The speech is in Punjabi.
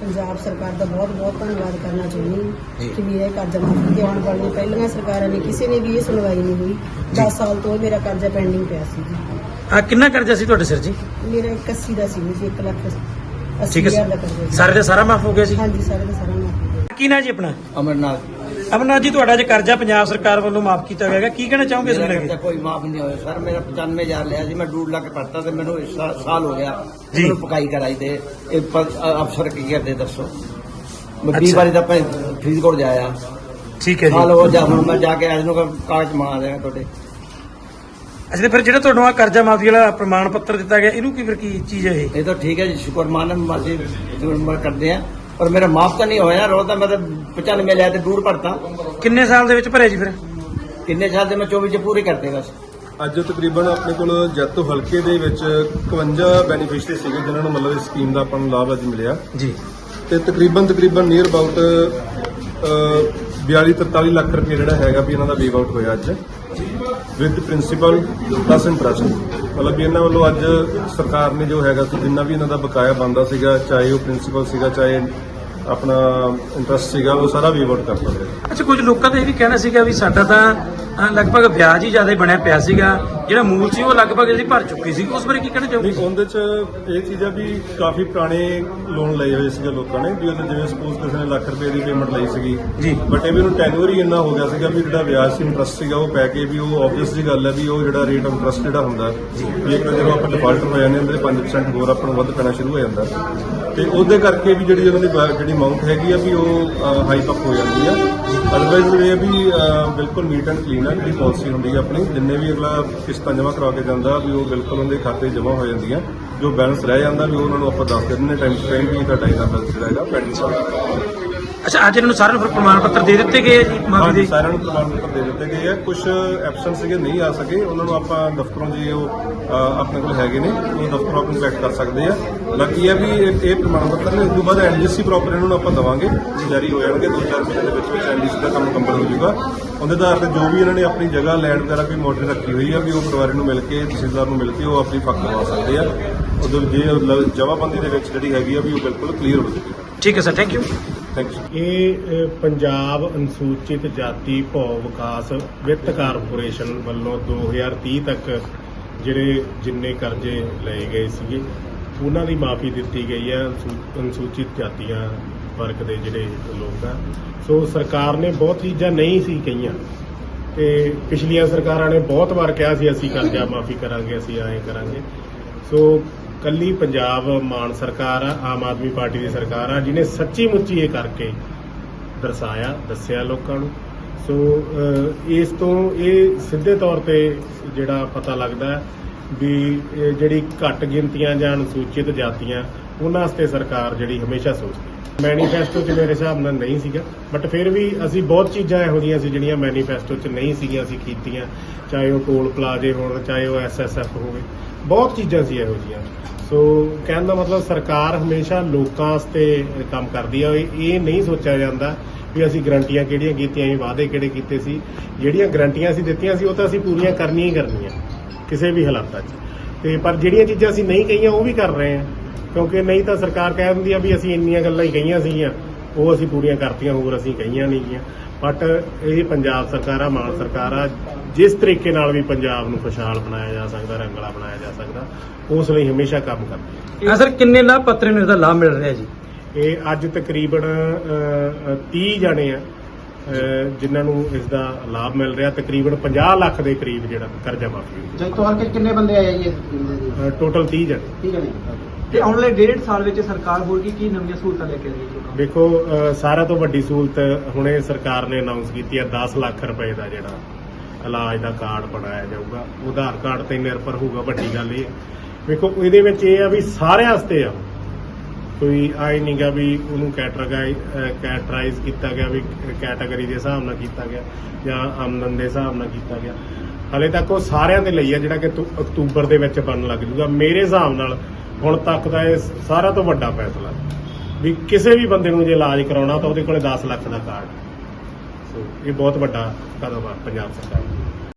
ਪੰਜਾਬ ਸਰਕਾਰ ਦਾ ਬਹੁਤ ਬਹੁਤ ਧੰਨਵਾਦ ਕਰਨਾ ਚਾਹੁੰਦੀ। ਹਾਂ ਕਿ ਮੇਰਾ ਇਹ ਕਰਜ਼ਾ ਮਾਫ ਕੀਤਾ ਆਉਣ ਵਾਲੀਆਂ ਪਹਿਲੀਆਂ ਸਰਕਾਰਾਂ ਨੇ ਕਿਸੇ ਨੇ ਵੀ ਇਹ ਸੁਣਵਾਈ ਨਹੀਂ ਹੋਈ। 10 ਸਾਲ ਤੋਂ ਇਹ ਮੇਰਾ ਕਰਜ਼ਾ ਪੈਂਡਿੰਗ ਪਿਆ ਸੀ ਜੀ। ਆ ਕਿੰਨਾ ਕਰਜ਼ਾ ਸੀ ਤੁਹਾਡੇ ਸਿਰ ਜੀ? ਮੇਰਾ 81 ਦਾ ਸੀ ਜੀ 1 ਲੱਖ 80 ਠੀਕ ਹੈ ਹਜ਼ਾਰ ਦਾ ਕਰਜ਼ਾ ਸੀ। ਸਾਰੇ ਦਾ ਸਾਰਾ ਮਾਫ ਹੋ ਗਿਆ ਜੀ? ਹਾਂਜੀ ਸਾਰੇ ਦਾ ਸਾਰਾ ਮਾਫ ਹੋ ਗਿਆ। ਕੀ ਨਾ ਜੀ ਆਪਣਾ? ਅਮਰਨਾਥ। ਅਮਰਨਾਥ ਜੀ ਤੁਹਾਡਾ ਜੇ ਕਰਜ਼ਾ ਪੰਜਾਬ ਸਰਕਾਰ ਵੱਲੋਂ ਮਾਫ ਕੀਤਾ ਗਿਆ ਹੈਗਾ, ਕੀ ਕਹਿਣਾ ਚਾਹੋਗੇ ਇਸ ਮੇਰਾ ਖਰਚਾ ਕੋਈ ਮਾਫ ਨਹੀਂ ਹੋਇਆ ਸਰ। ਮੇਰਾ 95000 ਲਿਆ ਸੀ ਮੈਂ 2 ਲੱਖ ਭਰਤਾ ਤੇ ਮੈਨੂੰ ਇਸ ਸਾਲ ਸਾਲ ਹੋ ਗਿਆ। ਜੀ। ਮੈਨੂੰ ਪਕਾਈ ਕਰਾਈ ਤੇ। ਇਹ ਪ- ਅ- ਅਫਸਰ ਕੀ ਕਰਦੇ ਦੱਸੋ? ਮੈਂ 20 ਅੱਛਾ। ਵਾਰੀ ਤਾਂ ਭਾਈ ਫਰੀਦਕੋਟ ਜਾਇਆ। ਠੀਕ ਹੈ ਸਾਲ ਜੀ ਹੋ ਜਾ ਹੁਣ ਮੈਂ ਜਾ ਕੇ ਅੱਜ ਨੂੰ ਕਾਗਜ਼ ਮੰਗਾ ਦੇਗਾ ਤੁਹਾਡੇ। ਅੱਛਾ ਤੇ ਫਿਰ ਜਿਹੜਾ ਤੁਹਾਨੂੰ ਆ ਕਰਜ਼ਾ ਮਾਫੀ ਵਾਲਾ ਪ੍ਰਮਾਣ ਪੱਤਰ ਦਿੱਤਾ ਗਿਆ ਇਹਨੂੰ ਕੀ ਫਿਰ ਕੀ ਚੀਜ਼ ਹੈ ਇਹ? ਇਹ ਤਾਂ ਠੀਕ ਹੈ ਜੀ ਸ਼ੁਕਰ ਮਾਨਨ ਜੁਰਮ ਕਰਦੇ ਆ। ਪਰ ਮੇਰਾ ਮਾਫ ਤਾਂ ਨਹੀਂ ਹੋਇਆ ਰੋਜ਼ ਤਾਂ ਮੈਂ ਤਾਂ 95 ਲਿਆ ਤੇ ਦੂਰ ਭਰਤਾ। ਕਿੰਨੇ ਸਾਲ ਦੇ ਵਿੱਚ ਭਰਿਆ ਜੀ ਫਿਰ? ਕਿੰਨੇ ਸਾਲ ਦੇ ਮੈਂ 24 ਚ ਪੂਰੇ ਕਰਤੇ ਬਸ। ਅੱਜ ਤਕਰੀਬਨ ਆਪਣੇ ਕੋਲ ਜੈਤੋ ਹਲਕੇ ਦੇ ਵਿੱਚ 51 ਬੈਨੀਫਿਸ਼ਰੀ ਸੀਗੇ ਜਿਨ੍ਹਾਂ ਨੂੰ ਮਤਲਬ ਇਸ ਸਕੀਮ ਦਾ ਆਪਾਂ ਨੂੰ ਲਾਭ ਅੱਜ ਮਿਲਿਆ। ਜੀ। ਤੇ ਤਕਰੀਬਨ ਤਕਰੀਬਨ ਨੀਅਰ ਅਬਾਊਟ 42 43 ਲੱਖ ਰੁਪਏ ਜਿਹੜਾ ਹੈਗਾ ਵੀ ਇਹਨਾਂ ਦਾ ਵੇਵ ਆਊਟ ਹੋਇਆ ਅੱਜ। ਵਿਦ ਪ੍ਰਿੰਸੀਪਲ ਪਲੱਸ ਇੰਟਰਸਟ ਮਤਲਬ ਵੀ ਇਹਨਾਂ ਵੱਲੋਂ ਅੱਜ ਸਰਕਾਰ ਨੇ ਜੋ ਹੈਗਾ ਸੀ, ਜਿੰਨਾ ਵੀ ਇਹਨਾਂ ਦਾ ਬਕਾਇਆ ਬੰਦਾ ਸੀਗਾ, ਚਾਹੇ ਉਹ ਪ੍ਰਿੰਸੀਪਲ ਸੀਗਾ, ਚਾਹੇ ਆਪਣਾ ਇੰਟਰਸਟ ਸੀਗਾ, ਉਹ ਸਾਰਾ ਵੇਵ ਕਰਤਾ ਅੱਛਾ, ਕੁਝ ਲੋਕਾਂ ਦਾ ਇਹ ਵੀ ਕਹਿਣਾ ਸੀਗਾ ਵੀ ਸਾਡਾ ਤਾਂ ਲਗਭਗ ਵਿਆਜ ਹੀ ਜ਼ਿਆਦਾ ਬਣਿਆ ਪਿਆ ਸੀਗਾ। ਜਿਹੜਾ ਮੂਲ ਸੀ ਉਹ ਲਗਭਗ ਅਸੀਂ ਭਰ ਚੁੱਕੀ ਸੀ। ਉਸ ਬਾਰੇ ਕੀ ਕਹਿਣਾ ਨਹੀਂ ਚਾਹੋਗੇ ਉਹਦੇ ਚ ਇਹ ਚੀਜ਼ ਆ ਵੀ ਕਾਫੀ ਪੁਰਾਣੇ ਲੋਨ ਲਏ ਹੋਏ ਸੀਗੇ ਲੋਕਾਂ ਨੇ ਵੀ ਉਹਦੇ ਜਿਵੇਂ ਸਪੋਜ਼ ਕਿਸੇ ਨੇ ਲੱਖ ਰੁਪਏ ਦੀ ਪੇਮੈਂਟ ਲਈ ਸੀਗੀ। ਜੀ। ਬਟ ਇਹ ਵੀ ਉਹਨੂੰ ਟੈਨਿਓਰ ਹੀ ਇੰਨਾ ਹੋ ਗਿਆ ਸੀਗਾ ਵੀ ਜਿਹੜਾ ਵਿਆਜ ਸੀ ਇੰਟਰਸਟ ਸੀਗਾ ਉਹ ਪੈ ਕੇ ਵੀ ਉਹ ਆਬਵੀਅਸ ਜੀ ਗੱਲ ਹੈ ਵੀ ਉਹ ਜਿਹੜਾ ਰੇਟ ਆਫ ਇੰਟਰਸਟ ਜਿਹੜਾ ਹੁੰਦਾ ਵੀ ਇੱਕ ਜਦੋਂ ਆਪਾਂ ਡਿਫਾਲਟਰ ਹੋ ਜਾਂਦੇ ਉਹਦੇ 5% ਹੋਰ ਆਪਾਂ ਨੂੰ ਵੱਧ ਪੈਣਾ ਸ਼ੁਰੂ ਹੋ ਜਾਂਦਾ। ਤੇ ਉਹਦੇ ਕਰਕੇ ਵੀ ਜਿਹੜੀ ਉਹਨਾਂ ਦੀ ਜਿਹੜੀ ਅਮਾਉਂਟ ਹੈਗੀ ਆ ਵੀ ਉਹ ਹਾਈ ਅਪ ਹੋ ਜਾਂਦੀ ਆ। ਅਦਰਵਾਈਜ਼ ਇਹ ਵੀ ਬਿਲਕੁਲ ਨੀਟ ਐਂਡ ਕਲੀਨ ਆ ਜਿਹੜੀ ਪਾਲਿਸੀ ਹੁੰਦੀ ਹੈ ਆਪਣੀ। ਜਿੰਨੇ ਵੀ ਅਗਲਾ ਕਿਸ਼ਤਾਂ ਜਮ੍ਹਾਂ ਕਰਾ ਕੇ ਜਾਂਦਾ, ਵੀ ਉਹ ਬਿਲਕੁਲ ਉਹਦੇ ਖਾਤੇ ਜਮ੍ਹਾਂ ਹੋ ਜਾਂਦੀਆਂ। ਜੋ ਬੈਲੈਂਸ ਰਹਿ ਜਾਂਦਾ, ਵੀ ਉਹਨਾਂ ਨੂੰ ਆਪਾਂ ਦੱਸ ਦਿੰਦੇ ਟਾਈਮ ਟੂ ਟਾਈਮ ਵੀ ਤੁਹਾਡਾ ਇਹਦਾ ਬੈਲੈਂਸ ਜਿਹੜਾ ਹੈਗਾ। ਪੈਂਡਿੰਗ ਅੱਛਾ ਅੱਜ ਇਹਨਾਂ ਨੂੰ ਸਾਰਿਆਂ ਨੂੰ ਫਿਰ ਪ੍ਰਮਾਣ ਪੱਤਰ ਦੇ ਦਿੱਤੇ ਗਏ ਆ ਜੀ ਮਾਫੀ ਹਾਂਜੀ ਦੇ ਸਾਰਿਆਂ ਨੂੰ ਪ੍ਰਮਾਣ ਪੱਤਰ ਦੇ ਦਿੱਤੇ ਗਏ ਆ। ਕੁਝ ਐਬਸੈਂਟ ਸੀਗੇ ਨਹੀਂ ਆ ਸਕੇ। ਉਹਨਾਂ ਨੂੰ ਆਪਾਂ ਦਫ਼ਤਰੋਂ ਜੀ ਉਹ ਆਪਣੇ ਕੋਲ ਹੈਗੇ ਨੇ। ਉਹ ਦਫ਼ਤਰੋਂ ਆਪਾਂ ਕੰਟੈਕਟ ਕਰ ਸਕਦੇ ਆ। ਬਾਕੀ ਇਹ ਵੀ ਇਹ ਇਹ ਪ੍ਰਮਾਣ ਪੱਤਰ ਨੇ। ਉਸ ਤੋਂ ਬਾਅਦ ਐਨਜੀਸੀ ਪ੍ਰੋਪਰ ਇਹਨਾਂ ਨੂੰ ਆਪਾਂ ਦਵਾਂਗੇ। ਜਾਰੀ ਹੋ ਜਾਣਗੇ ਦੋ ਚਾਰ ਮਹੀਨੇ ਦੇ ਵਿੱਚ ਵਿੱਚ ਐਨਜੀਸੀ ਦਾ ਕੰਮ ਕੰਪਲੀਟ ਹੋ ਜਾਊਗਾ। ਉਹਦੇ ਆਧਾਰ ਤੇ ਜੋ ਵੀ ਇਹਨਾਂ ਨੇ ਆਪਣੀ ਜਗ੍ਹਾ ਲੈਂਡ ਵਗੈਰਾ ਕੋਈ ਮੋਟਰ ਰੱਖੀ ਹੋਈ ਆ ਵੀ ਉਹ ਪਰਿਵਾਰ ਨੂੰ ਮਿਲ ਕੇ ਤਹਿਸੀਲਦਾਰ ਨੂੰ ਮਿਲ ਕੇ ਉਹ ਆਪਣੀ ਫੱਕ ਕਰਵਾ ਸਕਦੇ ਆ। ਉਦੋਂ ਜੇ ਜਵਾਬੰਦੀ ਦੇ ਵਿੱਚ ਜਿਹੜੀ ਹੈਗੀ ਆ ਵੀ ਉਹ ਬਿਲਕੁਲ ਕਲੀਅਰ ਹੋ ਜੂਗੀ ਠੀਕ ਹੈ sir thank you thank you ਇਹ ਅ, ਪੰਜਾਬ ਅਨੁਸੂਚਿਤ ਜਾਤੀ ਭੌ ਵਿਕਾਸ ਵਿੱਤ ਕਾਰਪੋਰੇਸ਼ਨ ਵੱਲੋਂ 2030 ਤੱਕ ਜਿਹੜੇ ਜਿੰਨੇ ਕਰਜ਼ੇ ਲਏ ਗਏ ਸੀਗੇ ਉਹਨਾਂ ਦੀ ਮਾਫੀ ਦਿੱਤੀ ਗਈ ਹੈ ਅਨਸੂ- ਅਨੁਸੂਚਿਤ ਜਾਤੀਆਂ ਵਰਗ ਦੇ ਜਿਹੜੇ ਲੋਕ ਆ। ਸੋ ਸਰਕਾਰ ਨੇ ਬਹੁਤ ਚੀਜ਼ਾਂ ਨਹੀਂ ਸੀ ਕਹੀਆਂ ਤੇ ਪਿਛਲੀਆਂ ਸਰਕਾਰਾਂ ਨੇ ਬਹੁਤ ਵਾਰ ਕਿਹਾ ਸੀ ਅਸੀਂ ਕਰਜ਼ਾ ਮਾਫੀ ਕਰਾਂਗੇ ਅਸੀਂ ਐਂ ਕਰਾਂਗੇ। ਸੋ ਕੱਲੀ ਪੰਜਾਬ ਮਾਨ ਸਰਕਾਰ ਆ, ਆਮ ਆਦਮੀ ਪਾਰਟੀ ਦੀ ਸਰਕਾਰ ਆ, ਜਿਹਨੇ ਸੱਚੀ ਮੁੱਚੀ ਇਹ ਕਰਕੇ ਦਰਸਾਇਆ, ਦੱਸਿਆ ਲੋਕਾਂ ਨੂੰ। ਸੋ ਇਸ ਤੋਂ ਇਹ ਸਿੱਧੇ ਤੌਰ ਤੇ ਜਿਹੜਾ ਪਤਾ ਲੱਗਦਾ ਵੀ ਜਿਹੜੀ ਘੱਟ ਗਿਣਤੀਆਂ ਜਾਂ ਅਨੁਸੂਚਿਤ ਜਾਤੀਆਂ, ਉਹਨਾਂ ਵਾਸਤੇ ਸਰਕਾਰ ਜਿਹੜੀ ਹਮੇਸ਼ਾ ਸੋਚਦੀ ਹੈ। ਮੈਨੀਫੈਸਟੋ 'ਚ ਮੇਰੇ ਹਿਸਾਬ ਨਾਲ ਨਹੀਂ ਸੀਗਾ ਬਟ ਫਿਰ ਵੀ ਅਸੀਂ ਬਹੁਤ ਚੀਜ਼ਾਂ ਇਹੋ ਜਿਹੀਆਂ ਸੀ ਜਿਹੜੀਆਂ ਮੈਨੀਫੈਸਟੋ 'ਚ ਨਹੀਂ ਸੀਗੀਆਂ, ਅਸੀਂ ਕੀਤੀਆਂ, ਚਾਹੇ ਉਹ ਟੋਲ ਪਲਾਜ਼ੇ ਹੋਣ, ਚਾਹੇ ਉਹ ਐਸਐਸਐਫ ਹੋਵੇ, ਬਹੁਤ ਚੀਜ਼ਾਂ ਸੀ ਇਹੋ ਜਿਹੀਆਂ। ਸੋ, ਕਹਿਣ ਦਾ ਮਤਲਬ ਸਰਕਾਰ ਹਮੇਸ਼ਾ ਲੋਕਾਂ ਵਾਸਤੇ ਕੰਮ ਕਰਦੀ ਹੈ ਇਹ ਨਹੀਂ ਸੋਚਿਆ ਜਾਂਦਾ ਵੀ ਅਸੀਂ ਗਰੰਟੀਆਂ ਕਿਹੜੀਆਂ ਕੀਤੀਆਂ ਸੀ, ਵਾਅਦੇ ਕਿਹੜੇ ਕੀਤੇ ਸੀ, ਜਿਹੜੀਆਂ ਗਰੰਟੀਆਂ ਅਸੀਂ ਦਿੱਤੀਆਂ ਸੀ, ਉਹ ਤਾਂ ਅਸੀਂ ਪੂਰੀਆਂ ਕਰਨੀਆਂ ਹੀ ਕਰਨੀਆਂ, ਕਿਸੇ ਵੀ ਹਾਲਾਤਾਂ 'ਚ। ਤੇ ਪਰ ਜਿਹੜੀਆਂ ਚੀਜ਼ਾਂ ਅਸੀਂ ਨਹੀਂ ਕਹੀਆਂ, ਉਹ ਵੀ ਕਰ ਰਹੇ ਹਾਂ, ਕਿਉਂਕਿ ਨਹੀਂ ਤਾਂ ਸਰਕਾਰ ਕਹਿ ਦਿੰਦੀ ਆ ਵੀ ਅਸੀਂ ਇੰਨੀਆਂ ਗੱਲਾਂ ਹੀ ਕਹੀਆਂ ਸੀਗੀਆਂ, ਉਹ ਅਸੀਂ ਪੂਰੀਆਂ ਕਰਤੀਆਂ, ਹੋਰ ਅਸੀਂ ਕਹੀਆਂ ਨਹੀਂ ਗੀਆਂ। ਬਟ ਇਹ ਪੰਜਾਬ ਸਰਕਾਰ ਆ, ਮਾਨ ਸਰਕਾਰ ਆ, ਜਿਸ ਤਰੀਕੇ ਨਾਲ ਵੀ ਪੰਜਾਬ ਨੂੰ ਖੁਸ਼ਹਾਲ ਬਣਾਇਆ ਜਾ ਸਕਦਾ, ਰੰਗਲਾ ਬਣਾਇਆ ਜਾ ਸਕਦਾ, ਉਸ ਲਈ ਹਮੇਸ਼ਾ ਕੰਮ ਕਰਦੀ ਹੈ ਸਰ ਕਿੰਨੇ ਲਾਭ ਨੂੰ ਇਹਦਾ ਲਾਭ ਮਿਲ ਰਿਹਾ ਜੀ? ਇਹ ਅੱਜ ਤਕਰੀਬਨ ਅ, ਅ, 30 ਜਾਣੇ ਆ ਜਿਨ੍ਹਾਂ ਨੂੰ ਇਸ ਦਾ ਲਾਭ ਮਿਲ ਰਿਹਾ ਤਕਰੀਬਨ 50 ਲੱਖ ਦੇ ਕਰੀਬ ਜਿਹੜਾ ਕਰਜ਼ਾ ਮਾਫੀ ਹੋਈ। ਜੈਤੋ ਹਲਕੇ 'ਚ ਕਿੰਨੇ ਬੰਦੇ ਆਏ ਜੀ? ਟੋਟਲ 30 ਜਾਣੇ। ਠੀਕ ਹੈ ਜੀ ਤੇ ਆਉਣ ਵਾਲੇ ਡੇਢ ਸਾਲ ਵਿੱਚ ਸਰਕਾਰ ਹੋਰ ਕੀ ਕੀ ਨਵੀਆਂ ਸਹੂਲਤਾਂ ਲੈ ਕੇ ਲੋਕਾਂ ਨੂੰ ਦੇਖੋ ਅ, ਸਾਰਿਆਂ ਤੋਂ ਵੱਡੀ ਸਹੂਲਤ ਹੁਣੇ ਸਰਕਾਰ ਨੇ ਅਨਾਉਂਸ ਕੀਤੀ ਹੈ 10 ਲੱਖ ਰੁਪਏ ਦਾ ਜਿਹੜਾ ਇਲਾਜ ਦਾ ਕਾਰਡ ਬਣਾਇਆ ਜਾਊਗਾ। ਉਹ ਆਧਾਰ ਕਾਰਡ ਤੇ ਨਿਰਭਰ ਹੋਊਗਾ ਵੱਡੀ ਗੱਲ ਇਹ। ਹੈ। ਵੇਖੋ ਇਹਦੇ ਵਿੱਚ ਇਹ ਆ ਵੀ ਸਾਰਿਆਂ ਵਾਸਤੇ ਆ ਕੋਈ ਆਈ ਨਹੀਂਗਾ ਵੀ ਉਹਨੂੰ ਕੈਟਰਗਾਈ ਕੈਟਰਾਈਜ਼ ਕੀਤਾ ਗਿਆ ਵੀ ਕੈਟਾਗਰੀ ਦੇ ਹਿਸਾਬ ਨਾਲ ਕੀਤਾ ਗਿਆ ਜਾਂ ਆਮਦਨ ਦੇ ਹਿਸਾਬ ਨਾਲ ਕੀਤਾ ਗਿਆ। ਹਲੇ ਤੱਕ ਉਹ ਸਾਰਿਆਂ ਦੇ ਲਈ ਆ, ਜਿਹੜਾ ਕਿ ਅਕਤੂਬਰ ਦੇ ਵਿੱਚ ਬਣਨ ਲੱਗ ਜੂਗਾ। ਮੇਰੇ ਹਿਸਾਬ ਨਾਲ ਹੁਣ ਤੱਕ ਦਾ ਇਹ ਸਾਰਾ ਤੋਂ ਵੱਡਾ ਫੈਸਲਾ ਵੀ ਕਿਸੇ ਵੀ ਬੰਦੇ ਨੂੰ ਜੇ ਇਲਾਜ ਕਰਾਉਣਾ ਤਾਂ ਉਹਦੇ ਕੋਲੇ 10 ਲੱਖ ਦਾ ਕਾਰਡ। ਸੋ, ਇਹ ਬਹੁਤ ਵੱਡਾ ਕਦਮ ਆ ਪੰਜਾਬ ਸਰਕਾਰ ਦਾ।